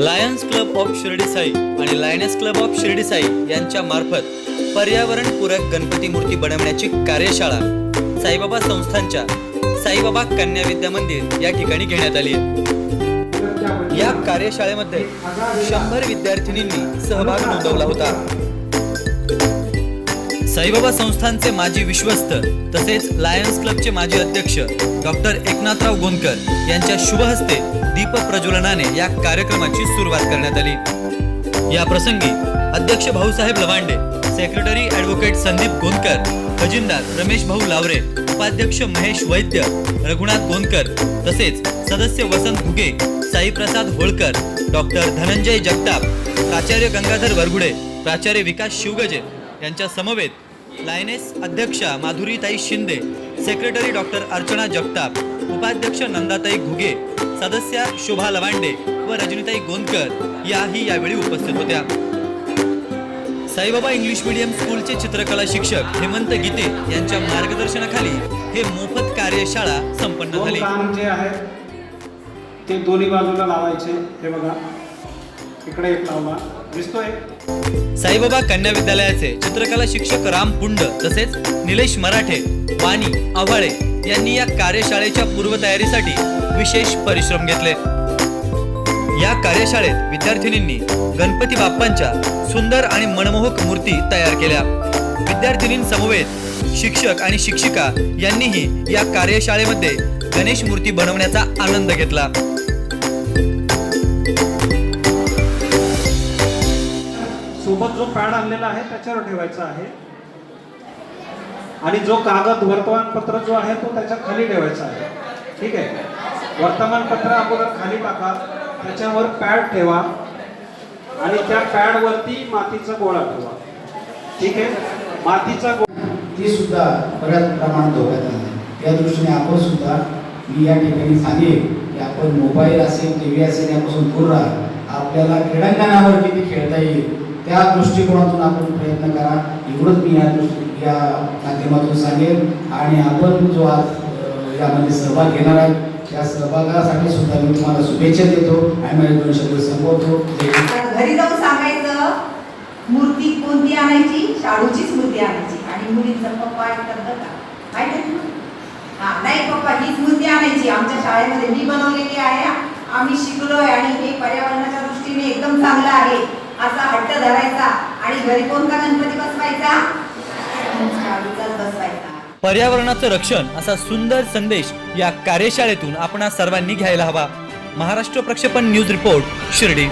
Lions club of Shirdi Sai आणि lions club of Shirdi Sai यांच्या मार्फत पर्यावरणपूरक गणपती मूर्ती बनवण्याची कार्यशाळा साईबाबा संस्थांच्या साईबाबा कन्या विद्या मंदिर या ठिकाणी घेण्यात आली आहे. या कार्यशाळेमध्ये शंभर विद्यार्थिनींनी सहभाग नोंदवला होता. साईबाबा संस्थानचे माजी विश्वस्त तसेच लायन्स क्लबचे माजी अध्यक्ष डॉक्टर एकनाथराव गोंदकर यांच्या शुभहस्ते दीप प्रज्वलनाने या कार्यक्रमाची सुरुवात करण्यात आली. या प्रसंगी अध्यक्ष भाऊसाहेब लवांडे सेक्रेटरी ॲडव्होकेट संदीप गोंदकर खजिनदार रमेश भाऊ लावरे उपाध्यक्ष महेश वैद्य रघुनाथ गोंदकर तसेच सदस्य वसंत घुगे साईप्रसाद होळकर डॉक्टर धनंजय जगताप प्राचार्य गंगाधर वरगुडे प्राचार्य विकास शिवगजे यांच्या समवेत लायनेस अध्यक्षा माधुरीताई शिंदे सेक्रेटरी डॉक्टर अर्चना जगताप उपाध्यक्ष नंदाताई घुगे सदस्या शोभा लवांडे व रजनीताई गोंदकर याही यावेळी उपस्थित होत्या. साईबाबा इंग्लिश मीडियम स्कूलचे चित्रकला शिक्षक हेमंत गीते यांच्या मार्गदर्शनाखाली हे मोफत कार्यशाळा संपन्न झाली. जे ते दोन्ही बाजूला लावायचे हे बघा. इकडे एक लावला दिसतोय. साईबाबा कन्या विद्यालयाचे चित्रकला शिक्षक राम पुंड तसेच निलेश मराठे वाणी आव्हाळे यांनी या कार्यशाळेच्या पूर्वतयारीसाठी विशेष परिश्रम घेतले. या कार्यशाळेत विद्यार्थिनींनी गणपती बाप्पांच्या सुंदर आणि मनमोहक मूर्ती तयार केल्या. विद्यार्थिनींसमवेत शिक्षक आणि शिक्षिका यांनीही या कार्यशाळेमध्ये गणेश मूर्ती बनवण्याचा आनंद घेतला. सोबत जो पॅड आणलेला आहे त्याच्यावर ठेवायचा आहे. आणि जो कागद वर्तमानपत्र जो आहे तो त्याच्याखाली ठेवायचा आहे. ठीक आहे? वर्तमानपत्र अगोदर खाली टाका त्याच्यावर पॅड ठेवा आणि त्या पॅडवरती मातीचा गोळा ठेवा. ठीक आहे? मातीचा गोळा ती सुद्धा बऱ्याच प्रमाणात धोक्यात आहे. या दृष्टीने आपण सुद्धा मी या ठिकाणी सांगेन की आपण मोबाईल असेल टी व्ही असेल यापासून दूर राहा. आपल्याला क्रीडांगणावर किती खेळता येईल त्या दृष्टिकोनातून आपण प्रयत्न करा. एवढंच मी या दृष्टी या माध्यमातून सांगेन. आणि आपण जो आज यामध्ये सहभाग घेणार आहे त्या सहभागासाठी सुद्धा मी तुम्हाला शुभेच्छा देतो आणि माझे दोन शब्द संपवतो. घरी जाऊन सांगायचं मूर्ती कोणती आणायची? शाडूचीच मूर्ती आणायची. आणि मुलींचा पप्पा ऐकतात बरं का? हा नाही पप्पा हीच मूर्ती आणायची. आमच्या शाळेमध्ये मी बनवलेली आहे. आम्ही शिकलोय आणि हे पर्यावरणाच्या दृष्टीने एकदम चांगलं आहे असा हट्ट धरायचा आणि घरी कोणता गणपती बसवायचा? पर्यावरणाचं रक्षण असा सुंदर संदेश या कार्यशाळेतून आपणा सर्वांनी घ्यायला हवा. महाराष्ट्र प्रक्षेपण न्यूज रिपोर्ट शिर्डी.